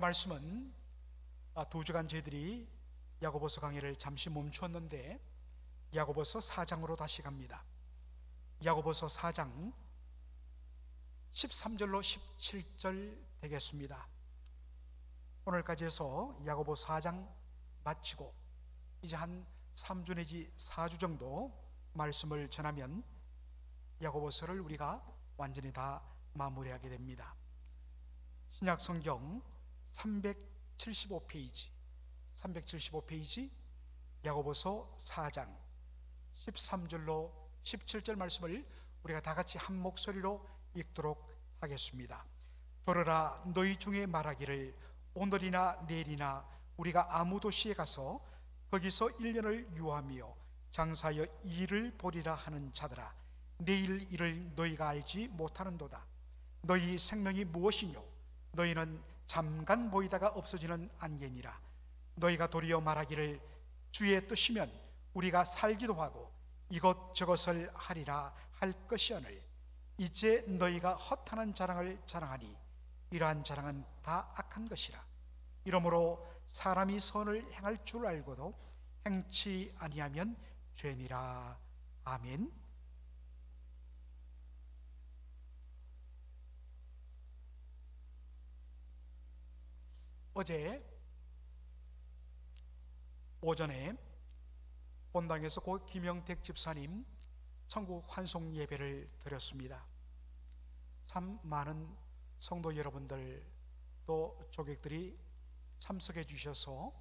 말씀은 아, 두 주간 저희들이 야고보서 강의를 잠시 멈추었는데 야고보서 4장으로 다시 갑니다. 야고보서 4장 13절로 17절 되겠습니다. 오늘까지 해서 야고보 4장 마치고 이제 한 3주 내지 4주 정도 말씀을 전하면 야고보서를 우리가 완전히 다 마무리하게 됩니다. 신약 성경 375페이지. 375페이지 야고보서 4장 13절로 17절 말씀을 우리가 다 같이 한 목소리로 읽도록 하겠습니다. 돌아라 너희 중에 말하기를 오늘이나 내일이나 우리가 아무 도시에 가서 거기서 1년을 유하며 장사하여 일을 보리라 하는 자들아 내일 일을 너희가 알지 못하는도다. 너희 생명이 무엇이뇨? 너희는 잠깐 보이다가 없어지는 안개니라. 너희가 도리어 말하기를 주의 뜻이면 우리가 살기도 하고 이것 저것을 하리라 할 것이오늘. 이제 너희가 허탄한 자랑을 자랑하니 이러한 자랑은 다 악한 것이라. 이러므로 사람이 선을 행할 줄 알고도 행치 아니하면 죄니라. 아멘 어제 오전에 본당에서 고 김영택 집사님 천국 환송 예배를 드렸습니다. 참 많은 성도 여러분들 또 조객들이 참석해 주셔서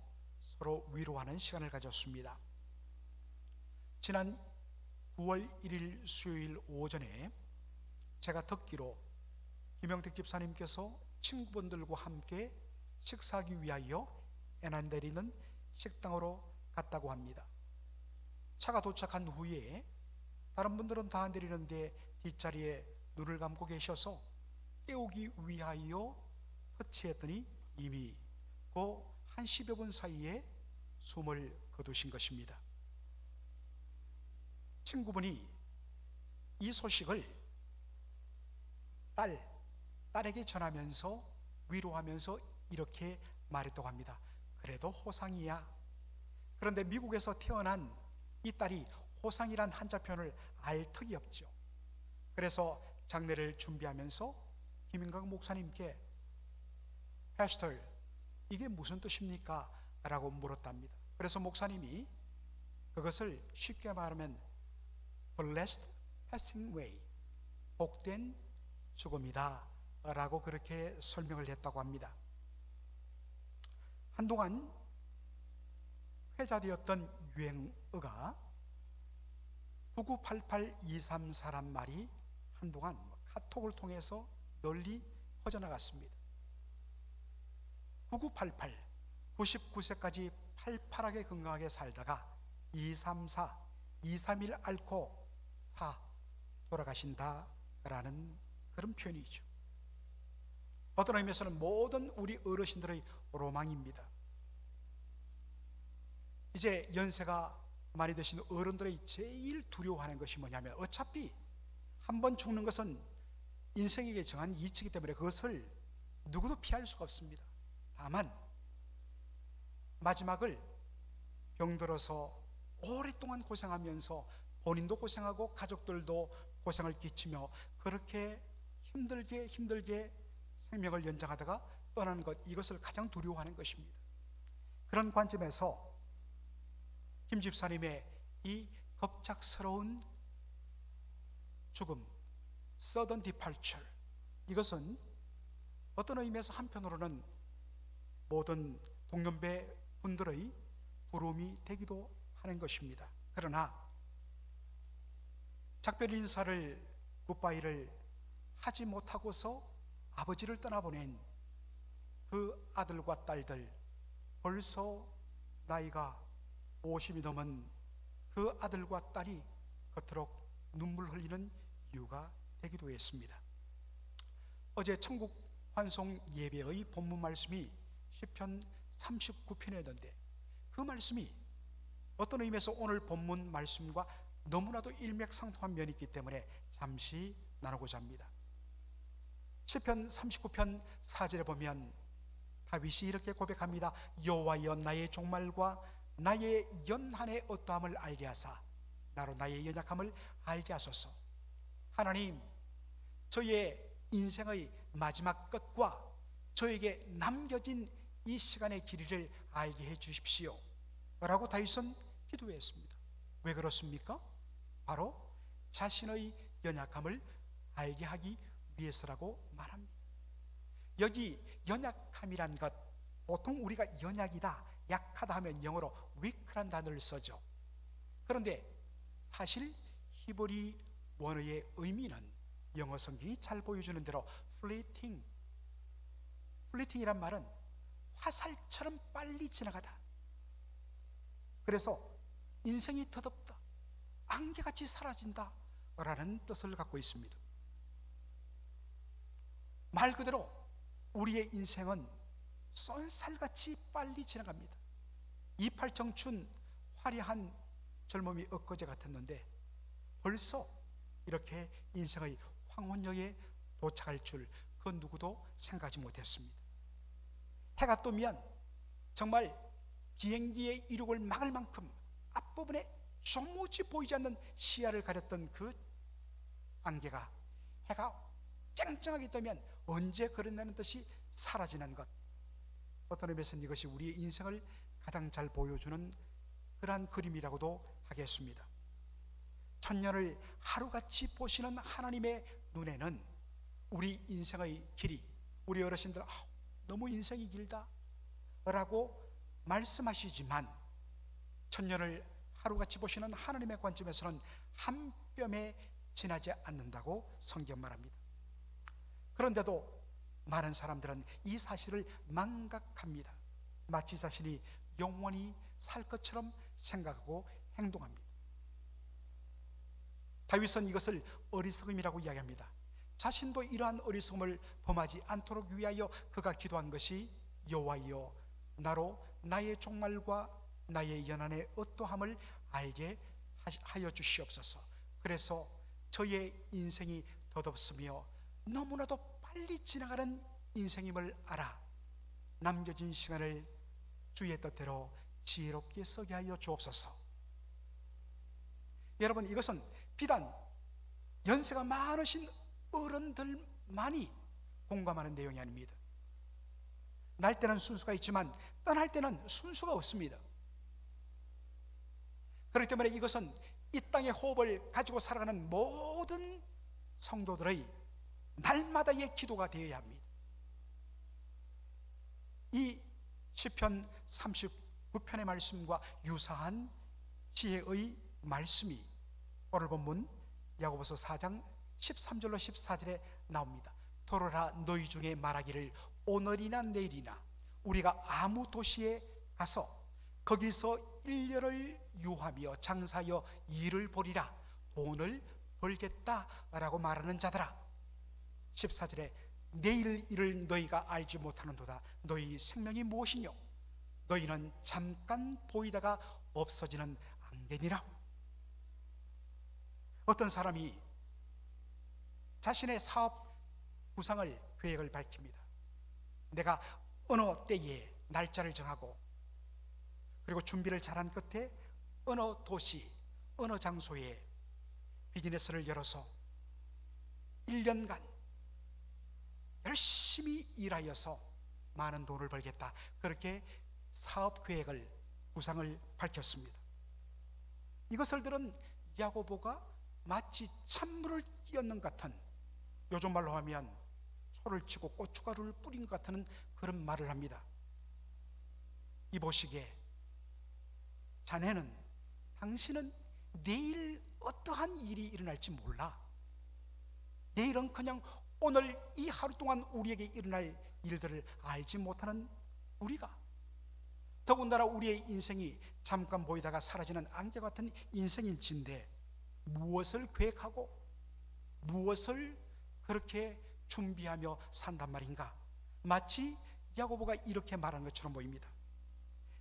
서로 위로하는 시간을 가졌습니다. 지난 9월 1일 수요일 오전에 제가 듣기로 김영택 집사님께서 친구분들과 함께 식사하기 위하여 애난 내리는 식당으로 갔다고 합니다. 차가 도착한 후에 다른 분들은 다 내리는데 뒷자리에 눈을 감고 계셔서 깨우기 위하여 터치했더니 이미 그한 10여 분 사이에 숨을 거두신 것입니다. 친구분이 이 소식을 딸, 딸에게 전하면서 위로하면서 이렇게 말했다고 합니다. 그래도 호상이야. 그런데 미국에서 태어난 이 딸이 호상이란 한자표현을 알 턱이 없죠. 그래서 장례를 준비하면서 김인강 목사님께 패스터 이게 무슨 뜻입니까? 라고 물었답니다. 그래서 목사님이 그것을 쉽게 말하면 blessed passing way 복된 죽음이다 라고 그렇게 설명을 했다고 합니다. 한동안 회자되었던 유행어가 9988234란 말이 한동안 카톡을 통해서 널리 퍼져나갔습니다. 9988 99세까지 팔팔하게 건강하게 살다가 234 231 앓고 4 돌아가신다라는 그런 표현이죠. 어떤 의미에서는 모든 우리 어르신들의 로망입니다. 이제 연세가 많이 드신 어른들의 제일 두려워하는 것이 뭐냐면 어차피 한 번 죽는 것은 인생에게 정한 이치이기 때문에 그것을 누구도 피할 수가 없습니다. 다만 마지막을 병들어서 오랫동안 고생하면서 본인도 고생하고 가족들도 고생을 끼치며 그렇게 힘들게 힘들게 생명을 연장하다가 떠나는 것 이것을 가장 두려워하는 것입니다. 그런 관점에서 김 집사님의 이 급작스러운 죽음, sudden departure 이것은 어떤 의미에서 한편으로는 모든 동년배 분들의 부름이 되기도 하는 것입니다. 그러나 작별 인사를 굿바이를 하지 못하고서 아버지를 떠나보낸 그 아들과 딸들 벌써 나이가 50이 넘은 그 아들과 딸이 그토록 눈물 흘리는 이유가 되기도 했습니다. 어제 천국 환송 예배의 본문 말씀이 시편 39편이었는데 그 말씀이 어떤 의미에서 오늘 본문 말씀과 너무나도 일맥상통한 면이 있기 때문에 잠시 나누고자 합니다. 시편 39편 4절에 보면 다윗이 이렇게 고백합니다. 여호와여 나의 종말과 나의 연한의 어떠함을 알게 하사 나로 나의 연약함을 알게 하소서. 하나님, 저의 인생의 마지막 끝과 저에게 남겨진 이 시간의 길이를 알게 해 주십시오. 라고 다윗은 기도했습니다. 왜 그렇습니까? 바로 자신의 연약함을 알게 하기 위해서라고 말합니다. 여기 연약함이란 것 보통 우리가 연약이다, 약하다 하면 영어로 weak란 단어를 쓰죠. 그런데 사실 히브리 원어의 의미는 영어 성경이 잘 보여주는 대로 fleeting, fleeting이란 말은 화살처럼 빨리 지나가다. 그래서 인생이 더덥다, 안개같이 사라진다 라는 뜻을 갖고 있습니다. 말 그대로 우리의 인생은 쏜살같이 빨리 지나갑니다. 이팔청춘 화려한 젊음이 엊그제 같았는데 벌써 이렇게 인생의 황혼역에 도착할 줄 그 누구도 생각하지 못했습니다. 해가 뜨면 정말 비행기의 이륙을 막을 만큼 앞부분에 조무지 보이지 않는 시야를 가렸던 그 안개가 해가 쨍쨍하게 뜨면 언제 그런다는 뜻이 사라지는 것. 어떤 의미에서는 이것이 우리의 인생을 가장 잘 보여주는 그러한 그림이라고도 하겠습니다. 천년을 하루같이 보시는 하나님의 눈에는 우리 인생의 길이, 우리 어르신들, 아, 너무 인생이 길다. 라고 말씀하시지만, 천년을 하루같이 보시는 하나님의 관점에서는 한 뼘에 지나지 않는다고 성경 말합니다. 그런데도 많은 사람들은 이 사실을 망각합니다. 마치 자신이 영원히 살 것처럼 생각하고 행동합니다. 다윗은 이것을 어리석음이라고 이야기합니다. 자신도 이러한 어리석음을 범하지 않도록 위하여 그가 기도한 것이 여호와여 나로 나의 종말과 나의 연한의 어떠함을 알게 하여 주시옵소서. 그래서 저의 인생이 덧없으며 너무나도 빨리 지나가는 인생임을 알아 남겨진 시간을 주의 뜻대로 지혜롭게 쓰게 하여 주옵소서. 여러분 이것은 비단 연세가 많으신 어른들만이 공감하는 내용이 아닙니다. 날 때는 순수가 있지만 떠날 때는 순수가 없습니다. 그렇기 때문에 이것은 이 땅의 호흡을 가지고 살아가는 모든 성도들의 날마다의 기도가 되어야 합니다. 이 시편 39편의 말씀과 유사한 지혜의 말씀이 오늘 본문 야고보서 4장 13절로 14절에 나옵니다. 돌아라 너희 중에 말하기를 오늘이나 내일이나 우리가 아무 도시에 가서 거기서 1년을 유하며 장사하여 일을 보리라 돈을 벌겠다라고 말하는 자들아 14절에 내일 일을 너희가 알지 못하는도다. 너희 생명이 무엇이뇨? 너희는 잠깐 보이다가 없어지는 안개니라 어떤 사람이 자신의 사업 구상을 계획을 밝힙니다. 내가 어느 때에 날짜를 정하고 그리고 준비를 잘한 끝에 어느 도시, 어느 장소에 비즈니스를 열어서 1년간 열심히 일하여서 많은 돈을 벌겠다. 그렇게 사업 계획을 구상을 밝혔습니다. 이것을 들은 야고보가 마치 찬물을 끼얹는 같은 요즘 말로 하면 소를 치고 고춧가루를 뿌린 것 같은 그런 말을 합니다. 이 보시기에 자네는 당신은 내일 어떠한 일이 일어날지 몰라. 내일은 그냥 오늘 이 하루 동안 우리에게 일어날 일들을 알지 못하는 우리가 더군다나 우리의 인생이 잠깐 보이다가 사라지는 안개 같은 인생일진데 무엇을 계획하고 무엇을 그렇게 준비하며 산단 말인가? 마치 야고보가 이렇게 말한 것처럼 보입니다.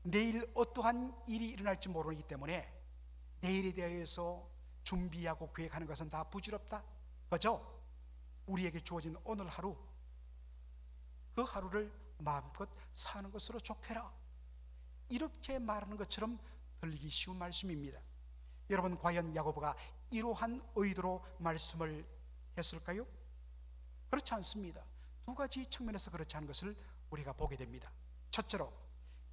내일 어떠한 일이 일어날지 모르기 때문에 내일에 대해서 준비하고 계획하는 것은 다 부질없다. 그죠? 우리에게 주어진 오늘 하루 그 하루를 마음껏 사는 것으로 족해라. 이렇게 말하는 것처럼 들리기 쉬운 말씀입니다. 여러분 과연 야고보가 이러한 의도로 말씀을 했을까요? 그렇지 않습니다. 두 가지 측면에서 그렇지 않은 것을 우리가 보게 됩니다. 첫째로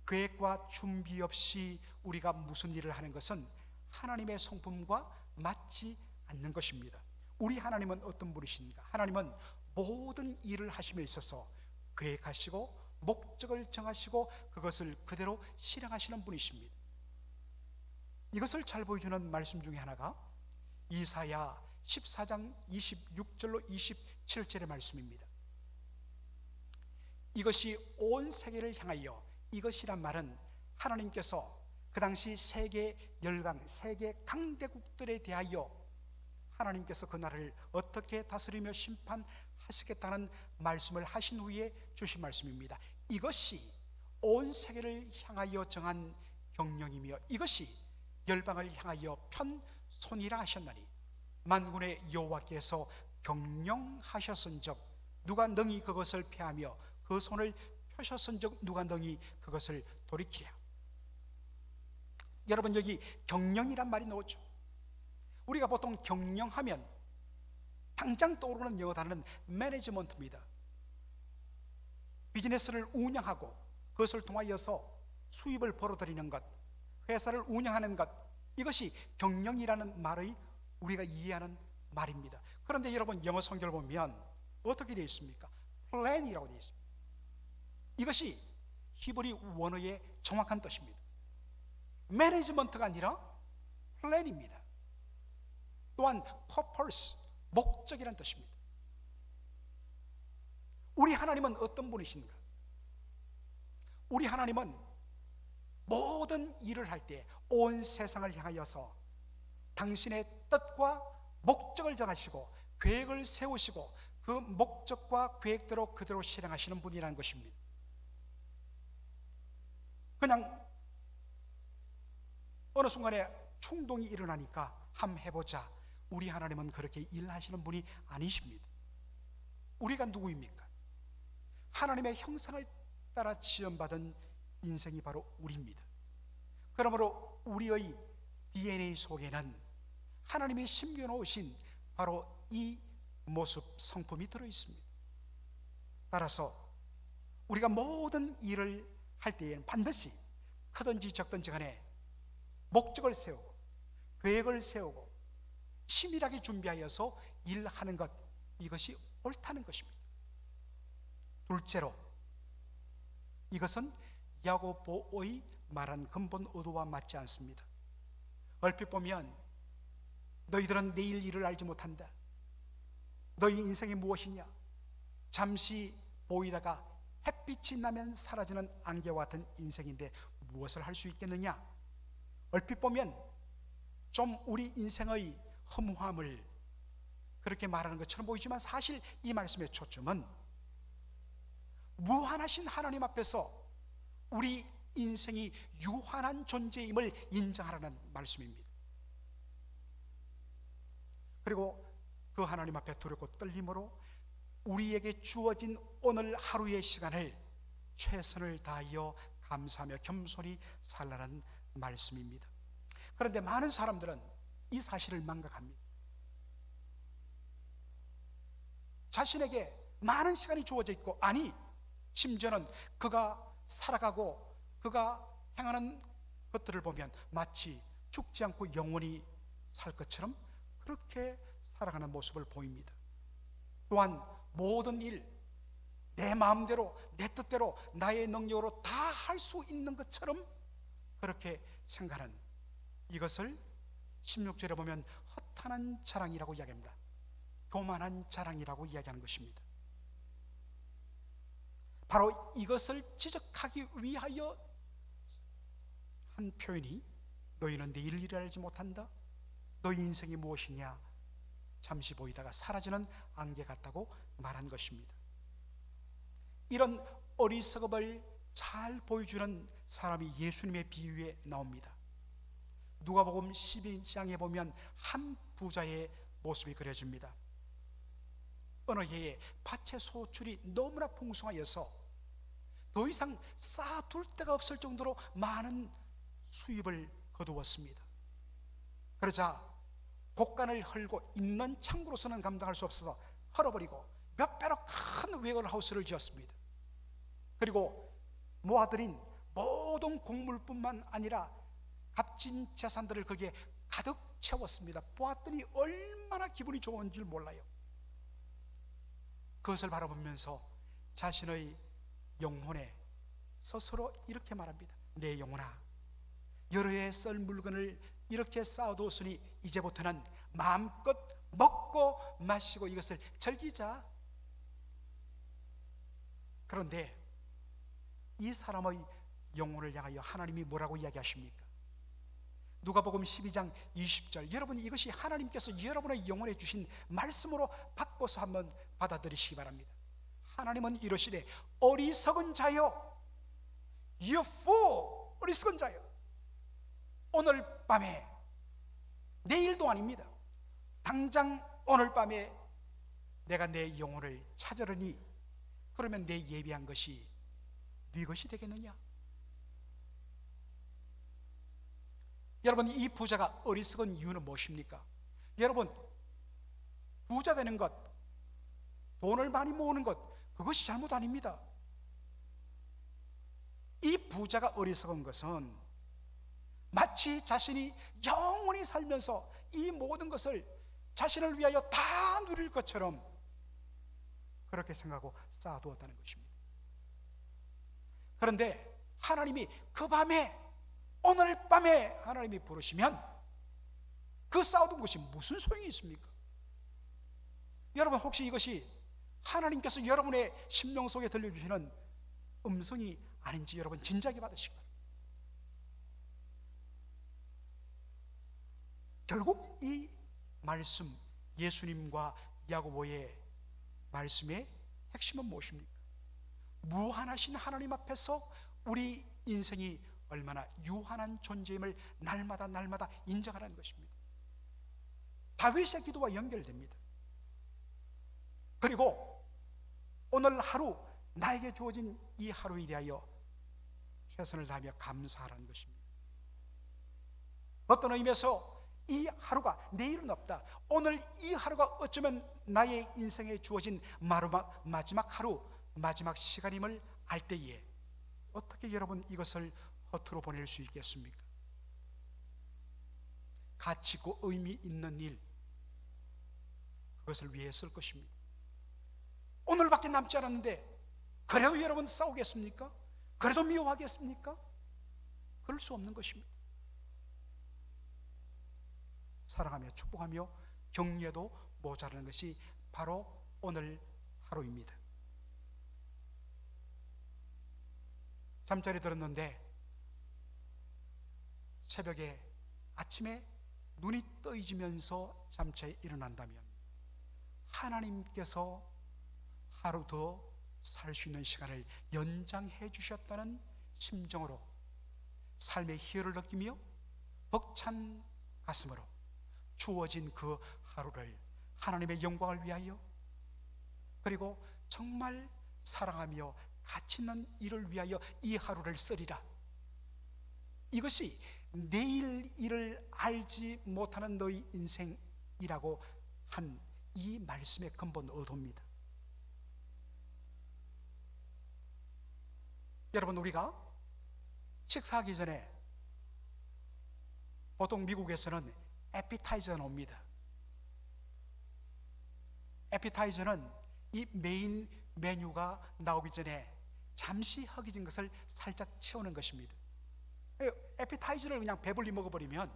계획과 준비 없이 우리가 무슨 일을 하는 것은 하나님의 성품과 맞지 않는 것입니다. 우리 하나님은 어떤 분이신가? 하나님은 모든 일을 하심에 있어서 계획하시고 목적을 정하시고 그것을 그대로 실행하시는 분이십니다. 이것을 잘 보여주는 말씀 중에 하나가 이사야 14장 26절로 27절의 말씀입니다. 이것이 온 세계를 향하여 이것이란 말은 하나님께서 그 당시 세계 열강, 세계 강대국들에 대하여 하나님께서 그 나라를 어떻게 다스리며 심판하시겠다는 말씀을 하신 후에 주신 말씀입니다. 이것이 온 세계를 향하여 정한 경령이며 이것이 열방을 향하여 편손이라 하셨나니 만군의 여호와께서 경영하셨은즉 누가 능히 그것을 패하며 그 손을 펴셨은즉 누가 능히 그것을 돌이키랴. 여러분 여기 경영이란 말이 나오죠. 우리가 보통 경영하면 당장 떠오르는 영어 단어는 매니지먼트입니다. 비즈니스를 운영하고 그것을 통하여서 수입을 벌어들이는 것, 회사를 운영하는 것, 이것이 경영이라는 말의 우리가 이해하는 말입니다. 그런데 여러분 영어 성경을 보면 어떻게 되어 있습니까? 플랜이라고 되어 있습니다. 이것이 히브리 원어의 정확한 뜻입니다. 매니지먼트가 아니라 플랜입니다. 또한 purpose, 목적이라는 뜻입니다. 우리 하나님은 어떤 분이신가? 우리 하나님은 모든 일을 할 때 온 세상을 향하여서 당신의 뜻과 목적을 정하시고 계획을 세우시고 그 목적과 계획대로 그대로 실행하시는 분이라는 것입니다. 그냥 어느 순간에 충동이 일어나니까 함 해보자. 우리 하나님은 그렇게 일하시는 분이 아니십니다. 우리가 누구입니까? 하나님의 형상을 따라 지연받은 인생이 바로 우리입니다. 그러므로 우리의 DNA 속에는 하나님이 심겨놓으신 바로 이 모습 성품이 들어 있습니다. 따라서 우리가 모든 일을 할 때에는 반드시 크든지 적든지 간에 목적을 세우고 계획을 세우고 치밀하게 준비하여서 일하는 것 이것이 옳다는 것입니다. 둘째로 이것은 야고보의 말한 근본 의도와 맞지 않습니다. 얼핏 보면 너희들은 내일 일을 알지 못한다. 너희 인생이 무엇이냐? 잠시 보이다가 햇빛이 나면 사라지는 안개와 같은 인생인데 무엇을 할 수 있겠느냐? 얼핏 보면 좀 우리 인생의 허무함을 그렇게 말하는 것처럼 보이지만 사실 이 말씀의 초점은 무한하신 하나님 앞에서 우리 인생이 유한한 존재임을 인정하라는 말씀입니다. 그리고 그 하나님 앞에 두렵고 떨림으로 우리에게 주어진 오늘 하루의 시간을 최선을 다하여 감사하며 겸손히 살라는 말씀입니다. 그런데 많은 사람들은 이 사실을 망각합니다. 자신에게 많은 시간이 주어져 있고 아니 심지어는 그가 살아가고 그가 행하는 것들을 보면 마치 죽지 않고 영원히 살 것처럼 그렇게 살아가는 모습을 보입니다. 또한 모든 일, 내 마음대로, 내 뜻대로, 나의 능력으로 다 할 수 있는 것처럼 그렇게 생각하는 이것을 16절에 보면 허탄한 자랑이라고 이야기합니다. 교만한 자랑이라고 이야기하는 것입니다. 바로 이것을 지적하기 위하여 한 표현이 너희는 내일 일을 알지 못한다. 너희 인생이 무엇이냐? 잠시 보이다가 사라지는 안개 같다고 말한 것입니다. 이런 어리석음을 잘 보여주는 사람이 예수님의 비유에 나옵니다. 누가복음 12장에 보면 한 부자의 모습이 그려집니다. 어느 해에 밭의 소출이 너무나 풍성하여서 더 이상 쌓아둘 데가 없을 정도로 많은 수입을 거두었습니다. 그러자 곡간을 헐고 있는 창고로서는 감당할 수 없어서 헐어버리고 몇 배로 큰 웨어하우스를 지었습니다. 그리고 모아들인 모든 곡물뿐만 아니라 값진 재산들을 거기에 가득 채웠습니다. 보았더니 얼마나 기분이 좋은 줄 몰라요. 그것을 바라보면서 자신의 영혼에 스스로 이렇게 말합니다. 내 영혼아, 여러 해썰 물건을 이렇게 쌓아두었으니 이제부터는 마음껏 먹고 마시고 이것을 즐기자. 그런데 이 사람의 영혼을 향하여 하나님이 뭐라고 이야기하십니까? 누가복음 12장 20절 여러분 이것이 하나님께서 여러분의 영혼에 주신 말씀으로 바꿔서 한번 받아들이시기 바랍니다. 하나님은 이러시되 어리석은 자여 you fool 어리석은 자여 오늘 밤에 내일도 아닙니다. 당장 오늘 밤에 내가 내 영혼을 찾으려니 그러면 내 예비한 것이 네 것이 되겠느냐? 여러분 이 부자가 어리석은 이유는 무엇입니까? 여러분 부자 되는 것, 돈을 많이 모으는 것 그것이 잘못 아닙니다. 이 부자가 어리석은 것은 마치 자신이 영원히 살면서 이 모든 것을 자신을 위하여 다 누릴 것처럼 그렇게 생각하고 쌓아두었다는 것입니다. 그런데 하나님이 그 밤에 오늘 밤에 하나님이 부르시면 그 쌓아둔 것이 무슨 소용이 있습니까? 여러분 혹시 이것이 하나님께서 여러분의 심령 속에 들려주시는 음성이 아닌지 여러분 진작에 바랍니다. 결국 이 말씀 예수님과 야고보의 말씀의 핵심은 무엇입니까? 무한하신 하나님 앞에서 우리 인생이 얼마나 유한한 존재임을 날마다 날마다 인정하라는 것입니다. 다윗의 기도와 연결됩니다. 그리고 오늘 하루 나에게 주어진 이 하루에 대하여 최선을 다하며 감사하라는 것입니다. 어떤 의미에서 이 하루가 내일은 없다. 오늘 이 하루가 어쩌면 나의 인생에 주어진 마지막 하루, 마지막 시간임을 알 때에 어떻게 여러분 이것을 허투루 보낼 수 있겠습니까? 가치 있고 의미 있는 일, 그것을 위해 쓸 것입니다. 오늘밖에 남지 않았는데, 그래도 여러분 싸우겠습니까? 그래도 미워하겠습니까? 그럴 수 없는 것입니다. 사랑하며 축복하며 격려도 모자라는 것이 바로 오늘 하루입니다. 잠자리 들었는데 새벽에 아침에 눈이 떠이지면서 잠자에 일어난다면 하나님께서 하루 더 살 수 있는 시간을 연장해 주셨다는 심정으로 삶의 희열을 느끼며 벅찬 가슴으로 주어진 그 하루를 하나님의 영광을 위하여 그리고 정말 사랑하며 가치 있는 일을 위하여 이 하루를 쓰리라. 이것이 내일 일을 알지 못하는 너희 인생이라고 한 이 말씀의 근본 의도입니다. 여러분 우리가 식사하기 전에 보통 미국에서는 에피타이저가 옵니다. 에피타이저는 이 메인 메뉴가 나오기 전에 잠시 허기진 것을 살짝 채우는 것입니다. 에피타이저를 그냥 배불리 먹어버리면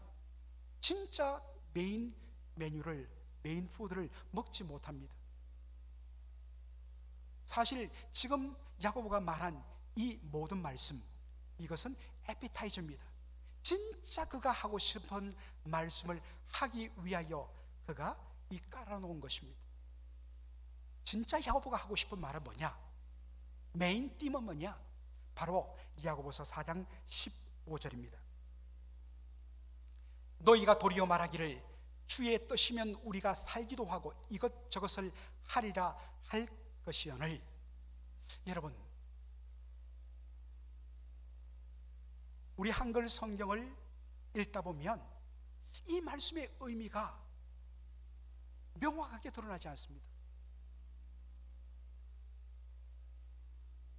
진짜 메인 메뉴를 메인 푸드를 먹지 못합니다. 사실 지금 야고보가 말한 이 모든 말씀 이것은 에피타이저입니다. 진짜 그가 하고 싶은 말씀을 하기 위하여 그가 이 깔아놓은 것입니다. 진짜 야고보가 하고 싶은 말은 뭐냐? 메인 띠은 뭐냐? 바로 야고보서 4장 15절입니다. 너희가 도리어 말하기를 주의 뜻이면 우리가 살기도 하고 이것 저것을 하리라 할 것이오늘 여러분 우리 한글 성경을 읽다 보면 이 말씀의 의미가 명확하게 드러나지 않습니다.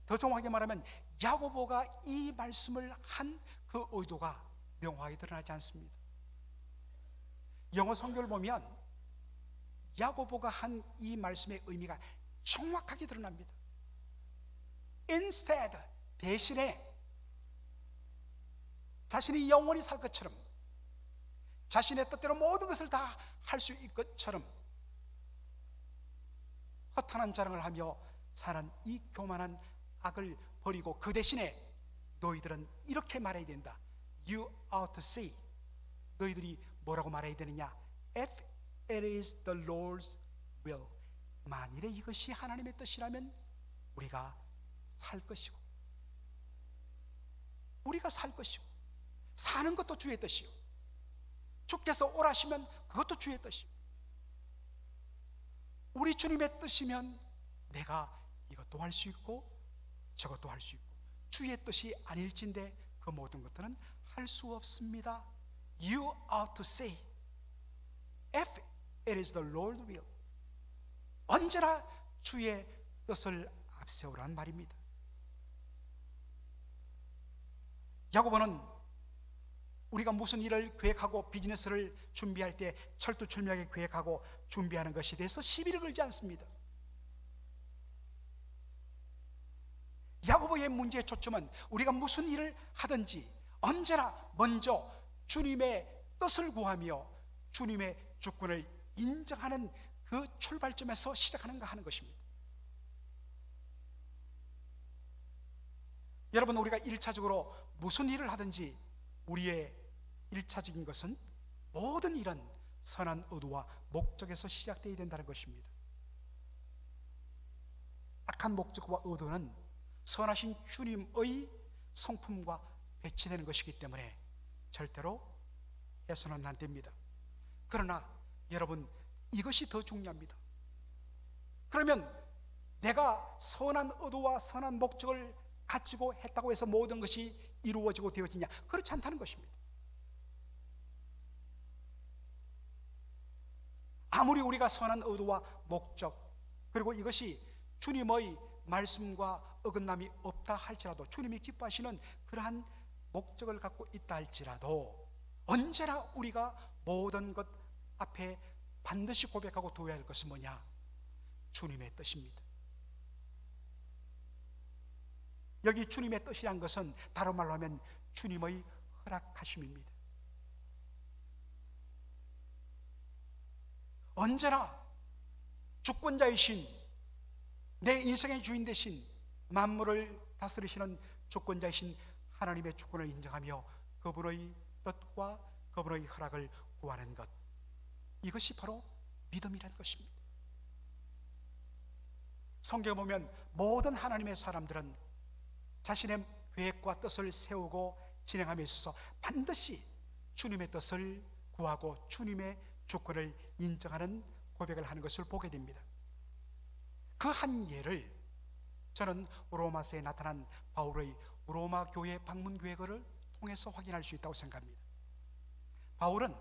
더 정확하게 말하면 야고보가 이 말씀을 한 그 의도가 명확하게 드러나지 않습니다. 영어 성경을 보면 야고보가 한 이 말씀의 의미가 정확하게 드러납니다. Instead 대신에 자신이 영원히 살 것처럼 자신의 뜻대로 모든 것을 다 할 수 있을 것처럼 허탄한 자랑을 하며 사는 이 교만한 악을 버리고 그 대신에 너희들은 이렇게 말해야 된다. You ought to say. 너희들이 뭐라고 말해야 되느냐? If it is the Lord's will. 만일에 이것이 하나님의 뜻이라면 우리가 살 것이고 우리가 살 것이고 사는 것도 주의 뜻이요. 주께서 오라시면 그것도 주의 뜻이요. 우리 주님의 뜻이면 내가 이것도 할 수 있고 저것도 할 수 있고 주의 뜻이 아닐진데 그 모든 것들은 할 수 없습니다. You ought to say if it is the Lord's will. 언제나 주의 뜻을 앞세우라는 말입니다. 야고보는 우리가 무슨 일을 계획하고 비즈니스를 준비할 때 철두철미하게 계획하고 준비하는 것에 대해서 시비를 걸지 않습니다. 야고보의 문제의 초점은 우리가 무슨 일을 하든지 언제나 먼저 주님의 뜻을 구하며 주님의 주권을 인정하는 그 출발점에서 시작하는가 하는 것입니다. 여러분 우리가 일차적으로 무슨 일을 하든지 우리의 일차적인 것은 모든 일은 선한 의도와 목적에서 시작되어야 된다는 것입니다. 악한 목적과 의도는 선하신 주님의 성품과 배치되는 것이기 때문에 절대로 해서는 안 됩니다. 그러나 여러분 이것이 더 중요합니다. 그러면 내가 선한 의도와 선한 목적을 가지고 했다고 해서 모든 것이 이루어지고 되어지냐? 그렇지 않다는 것입니다. 아무리 우리가 선한 의도와 목적 그리고 이것이 주님의 말씀과 어긋남이 없다 할지라도 주님이 기뻐하시는 그러한 목적을 갖고 있다 할지라도 언제나 우리가 모든 것 앞에 반드시 고백하고 두어야 할 것은 뭐냐? 주님의 뜻입니다. 여기 주님의 뜻이란 것은 다른 말로 하면 주님의 허락하심입니다. 언제나 주권자이신 내 인생의 주인 되신 만물을 다스리시는 주권자이신 하나님의 주권을 인정하며 그분의 뜻과 그분의 허락을 구하는 것 이것이 바로 믿음이라는 것입니다. 성경에 보면 모든 하나님의 사람들은 자신의 계획과 뜻을 세우고 진행함에 있어서 반드시 주님의 뜻을 구하고 주님의 주권을 인정하는 고백을 하는 것을 보게 됩니다. 그 한 예를 저는 로마서에 나타난 바울의 로마 교회 방문 계획을 통해서 확인할 수 있다고 생각합니다. 바울은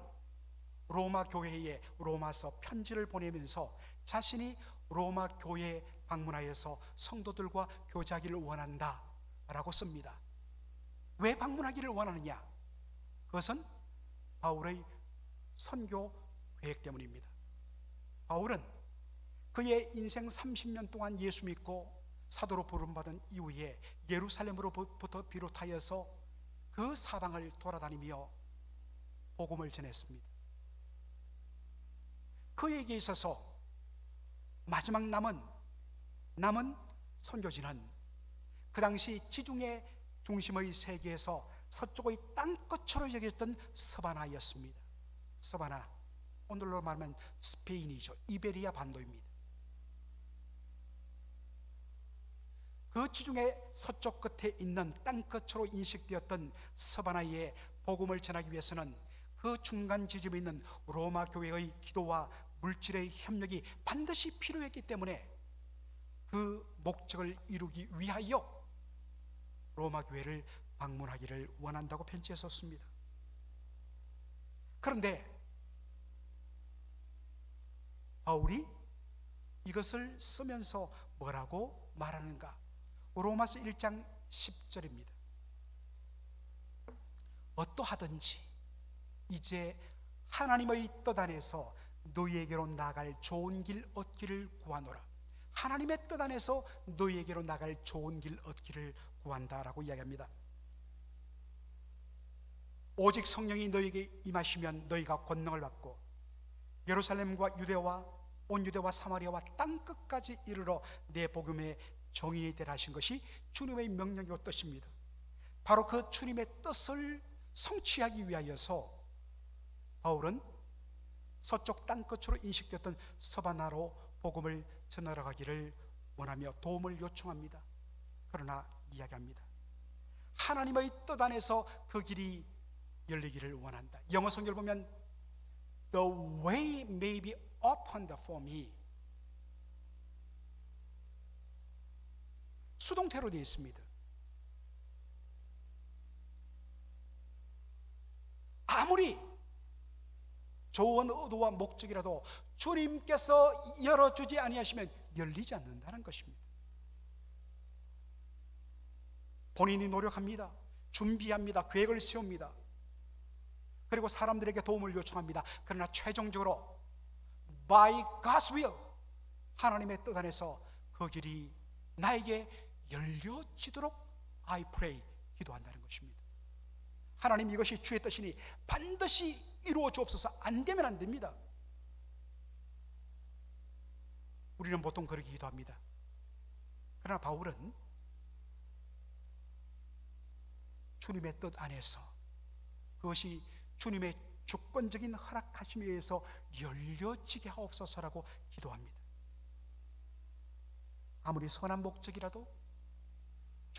로마 교회에 로마서 편지를 보내면서 자신이 로마 교회에 방문하여서 성도들과 교제하기를 원한다 라고 씁니다. 왜 방문하기를 원하느냐? 그것은 바울의 선교 계획 때문입니다. 바울은 그의 인생 30년 동안 예수 믿고 사도로 부름받은 이후에 예루살렘으로부터 비롯하여서 그 사방을 돌아다니며 복음을 전했습니다. 그에게 있어서 마지막 남은 남은 선교지는 그 당시 지중해 중심의 세계에서 서쪽의 땅끝으로 여겼던 서바나였습니다. 서바나 오늘로 말하면 스페인이죠. 이베리아 반도입니다. 그 지중해 서쪽 끝에 있는 땅끝으로 인식되었던 서바나의 복음을 전하기 위해서는 그 중간 지점에 있는 로마 교회의 기도와 물질의 협력이 반드시 필요했기 때문에 그 목적을 이루기 위하여 로마 교회를 방문하기를 원한다고 편지에 썼습니다. 그런데 바울이 이것을 쓰면서 뭐라고 말하는가? 로마서 1장 10절입니다. 어떠하든지 이제 하나님의 뜻 안에서 너희에게로 나갈 좋은 길 얻기를 구하노라. 하나님의 뜻 안에서 너희에게로 나갈 좋은 길 얻기를 구한다라고 이야기합니다. 오직 성령이 너희에게 임하시면 너희가 권능을 받고 예루살렘과 유대와 온 유대와 사마리아와 땅 끝까지 이르러 내 복음의 정인이 되라 하신 것이 주님의 명령이고 뜻입니다. 바로 그 주님의 뜻을 성취하기 위하여서 바울은 서쪽 땅 끝으로 인식됐던 서바나로 복음을 전하러 가기를 원하며 도움을 요청합니다. 그러나 이야기합니다. 하나님의 뜻 안에서 그 길이 열리기를 원한다. 영어 성경을 보면 The way may be opened for me. 수동태로 되어 있습니다. 아무리 좋은 의도와 목적이라도 주님께서 열어주지 아니하시면 열리지 않는다는 것입니다. 본인이 노력합니다. 준비합니다. 계획을 세웁니다. 그리고 사람들에게 도움을 요청합니다. 그러나 최종적으로 by God's will 하나님의 뜻 안에서 그 길이 나에게 열려지도록 I pray 기도한다는 것입니다. 하나님 이것이 주의 뜻이니 반드시 이루어 주옵소서 안 되면 안 됩니다. 우리는 보통 그렇게 기도합니다. 그러나 바울은 주님의 뜻 안에서 그것이 주님의 주권적인 허락하심에 의해서 열려지게 하옵소서라고 기도합니다. 아무리 선한 목적이라도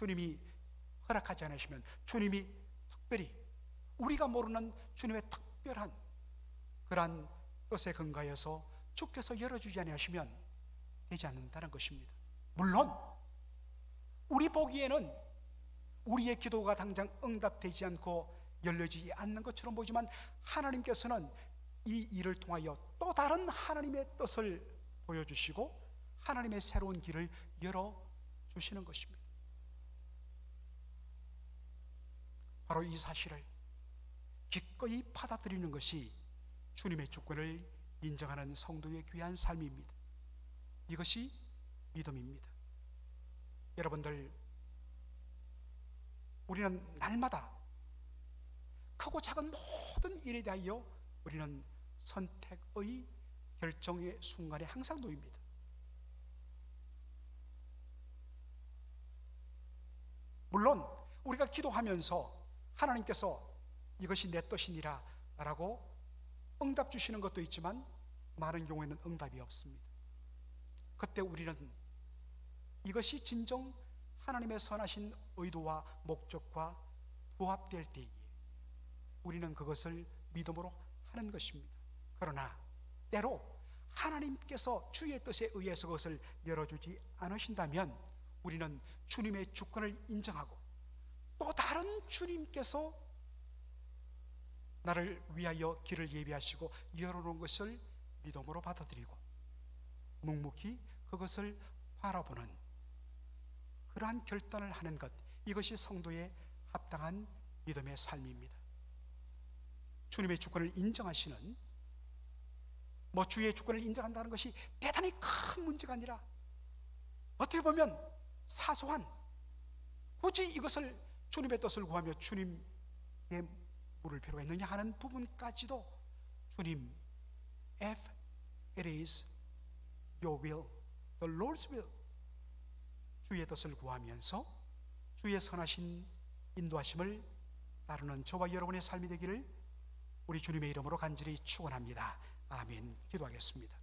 주님이 허락하지 않으시면 주님이 특별히 우리가 모르는 주님의 특별한 그러한 뜻에 근거해서 주께서 열어주지 아니하시면 되지 않는다는 것입니다. 물론 우리 보기에는 우리의 기도가 당장 응답되지 않고 열려지지 않는 것처럼 보지만 하나님께서는 이 일을 통하여 또 다른 하나님의 뜻을 보여주시고 하나님의 새로운 길을 열어 주시는 것입니다. 바로 이 사실을 기꺼이 받아들이는 것이 주님의 주권을 인정하는 성도의 귀한 삶입니다. 이것이 믿음입니다. 여러분들, 우리는 날마다 크고 작은 모든 일에 대하여 우리는 선택의 결정의 순간에 항상 놓입니다. 물론 우리가 기도하면서 하나님께서 이것이 내 뜻이니라 라고 응답 주시는 것도 있지만 많은 경우에는 응답이 없습니다. 그때 우리는 이것이 진정 하나님의 선하신 의도와 목적과 부합될 때에 우리는 그것을 믿음으로 하는 것입니다. 그러나 때로 하나님께서 주의 뜻에 의해서 그것을 열어주지 않으신다면 우리는 주님의 주권을 인정하고 또 다른 주님께서 나를 위하여 길을 예비하시고 열어놓은 것을 믿음으로 받아들이고 묵묵히 그것을 바라보는 그러한 결단을 하는 것 이것이 성도의 합당한 믿음의 삶입니다. 주님의 주권을 인정하시는 뭐 주의 주권을 인정한다는 것이 대단히 큰 문제가 아니라 어떻게 보면 사소한 굳이 이것을 주님의 뜻을 구하며 주님의 물을 필요가 있느냐 하는 부분까지도 주님 if it is your will the Lord's will 주의 뜻을 구하면서 주의 선하신 인도하심을 따르는 저와 여러분의 삶이 되기를 우리 주님의 이름으로 간절히 축원합니다. 아멘. 기도하겠습니다.